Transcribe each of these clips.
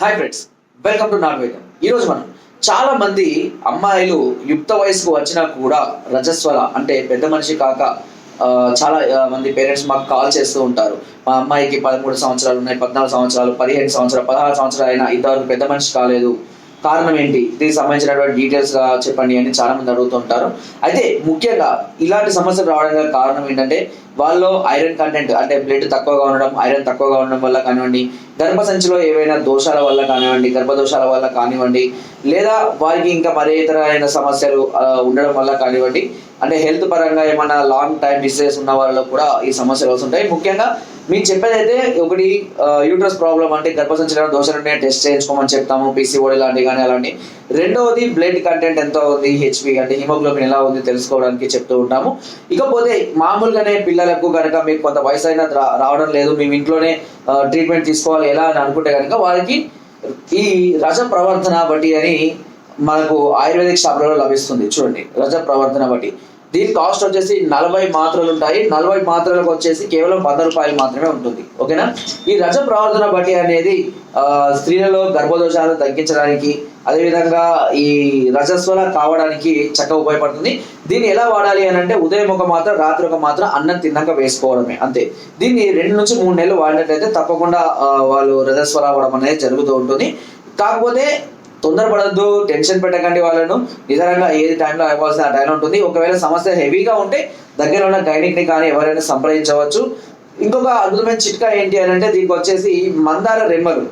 Hi friends welcome to నాన్ వైద్యం ఈరోజు మనం చాలా మంది అమ్మాయిలు యుక్త వయసుకు వచ్చినా కూడా రజస్వల అంటే పెద్ద మనిషి కాక చాలా మంది పేరెంట్స్ మాకు కాల్ చేస్తూ ఉంటారు. మా అమ్మాయికి పదమూడు సంవత్సరాలు ఉన్నాయి పద్నాలుగు సంవత్సరాలు పదిహేను సంవత్సరాలు పదహారు సంవత్సరాలు అయినా ఇంతవరకు పెద్ద మనిషి కాలేదు. కారణం ఏంటి? దీనికి సంబంధించినటువంటి డీటెయిల్స్గా చెప్పండి అని చాలా మంది అడుగుతుంటారు అయితే ముఖ్యంగా ఇలాంటి సమస్యలు రావడానికి కారణం ఏంటంటే వాళ్ళలో ఐరన్ కంటెంట్ అంటే బ్లడ్ తక్కువగా ఉండడం ఐరన్ తక్కువగా ఉండడం వల్ల కానివ్వండి గర్భసంచిలో ఏవైనా దోషాల వల్ల కానివ్వండి గర్భదోషాల వల్ల కానివ్వండి లేదా వారికి ఇంకా మరే ఇతరమైన సమస్యలు ఉండడం వల్ల కానివ్వండి అంటే హెల్త్ పరంగా ఏమైనా లాంగ్ టైం డిసీజెస్ ఉన్న వాళ్ళలో కూడా ఈ సమస్యలు వస్తుంటాయి. ముఖ్యంగా మీకు చెప్పేదైతే ఒకటి యూట్రస్ ప్రాబ్లం అంటే గర్భసంచిలో దోషాలు టెస్ట్ చేయించుకోమని చెప్తాము పీసీఓడి లాంటివి కానీ అలాంటి రెండవది బ్లడ్ కంటెంట్ ఎంత ఉంది హెచ్పి అంటే హిమోగ్లోబిన్ ఎలా ఉంది తెలుసుకోవడానికి చెప్తూ ఉంటాము. ఇకపోతే మామూలుగానే పిల్ల పిల్లలకు కనుక మీకు కొంత వయసు అయినా రా- రావడం లేదు మేము ఇంట్లోనే ట్రీట్మెంట్ తీసుకోవాలి ఎలా అని అనుకుంటే కనుక వారికి ఈ రజ ప్రవర్తన బట్టి అని మనకు ఆయుర్వేదిక్ షాపులలో లభిస్తుంది. చూడండి రజ ప్రవర్తన బట్టి. దీని కాస్ట్ వచ్చేసి నలభై మాత్రలు ఉంటాయి. నలభై మాత్రలకు వచ్చేసి కేవలం వంద రూపాయలు మాత్రమే ఉంటుంది. ఓకేనా? ఈ రజ ప్రవర్తన బట్టి అనేది ఆ, స్త్రీలలో గర్భదోషాలు తగ్గించడానికి అదేవిధంగా ఈ రజస్వల కావడానికి చక్కగా ఉపయోగపడుతుంది. దీన్ని ఎలా వాడాలి అని అంటే ఉదయం ఒక మాత్రం రాత్రి ఒక మాత్రం అన్నం తిన్నాక వేసుకోవడమే అంతే. దీన్ని రెండు నుంచి మూడు నెలలు వాడినట్లయితే తప్పకుండా వాళ్ళు రజస్వల అవ్వడం అనేది జరుగుతూ ఉంటుంది. కాకపోతే తొందరపడద్దు టెన్షన్ పెట్టకండి వాళ్ళను. నిజంగా ఏది టైంలో అయిపోవాల్సిన ఆ టైంలో ఉంటుంది. ఒకవేళ సమస్య హెవీగా ఉంటే దగ్గర ఉన్న గైనిక్ని కానీ ఎవరైనా సంప్రదించవచ్చు. ఇంకొక అద్భుతమైన చిట్కా ఏంటి అని అంటే దీనికి వచ్చేసి మందార రెమ్మలు.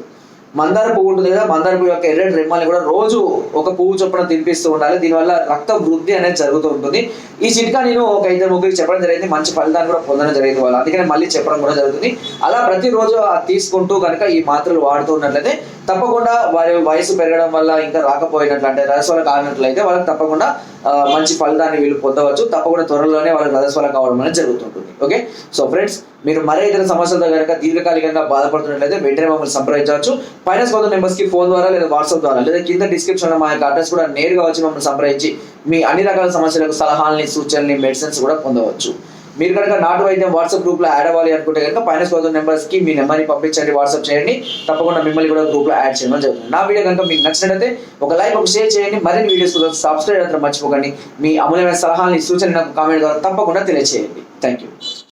మందార పువ్వు ఉంటుంది కదా మందార పువ్వు యొక్క ఎర్రటి రెమ్మల్ని కూడా రోజు ఒక పువ్వు చొప్పున తినిపిస్తూ ఉండాలి. దీనివల్ల రక్త వృద్ధి అనేది జరుగుతూ ఉంటుంది. ఈ చిట్కా నేను ఒక ఇద్దరు ముగ్గురికి చెప్పడం జరిగింది. మంచి ఫలితాన్ని కూడా పొందడం జరిగింది వాళ్ళు. అందుకని మళ్ళీ చెప్పడం కూడా జరుగుతుంది. అలా ప్రతిరోజు అది తీసుకుంటూ కనుక ఈ మాత్రలు వాడుతూ ఉన్నట్లయితే తప్పకుండా వారి వయసు పెరగడం వల్ల ఇంకా రాకపోయినట్లు అంటే రజస్వల కానట్లయితే వాళ్ళకి తప్పకుండా మంచి ఫలితాన్ని వీళ్ళు పొందవచ్చు. తప్పకుండా త్వరలోనే వాళ్ళకి రజస్వల కావడం అనేది జరుగుతుంటుంది. ఓకే? సో ఫ్రెండ్స్ మీరు మరే ఇతర సమస్యలతో కనుక దీర్ఘకాలికంగా బాధపడుతున్నట్లయితే వెంటనే మమ్మల్ని సంప్రదించవచ్చు. ఫైనాన్స్ కొంత నెంబర్స్కి ఫోన్ ద్వారా లేదా వాట్సాప్ ద్వారా లేదా కింద డిస్క్రిప్షన్ మా యొక్క అడ్రస్ కూడా నేరుగా వచ్చి మమ్మల్ని సంప్రదించి మీ అన్ని రకాల సమస్యలకు సలహాలని సూచనల్ని మెడిసిన్స్ కూడా పొందవచ్చు. మీరు కనుక నాటు వైద్యం వాట్సాప్ గ్రూప్లో యాడ్ అవ్వాలి అనుకుంటే కనుక ఫైనాన్స్ కోసం నెంబర్స్కి మీ నెంబర్ని పంపించండి వాట్సాప్ చేయండి. తప్పకుండా మిమ్మల్ని కూడా గ్రూప్లో యాడ్ చేయడం జరుగుతుంది నా వీడియో కనుక మీకు నచ్చినట్లయితే ఒక లైక్ ఒక షేర్ చేయండి. మరిన్ని వీడియోస్ కోసం సబ్స్క్రైబ్ అయితే మర్చిపోకండి. మీ అమూల్యమైన సలహాలని సూచనలు నాకు కామెంట్ ద్వారా తప్పకుండా తెలియజేయండి థ్యాంక్ యూ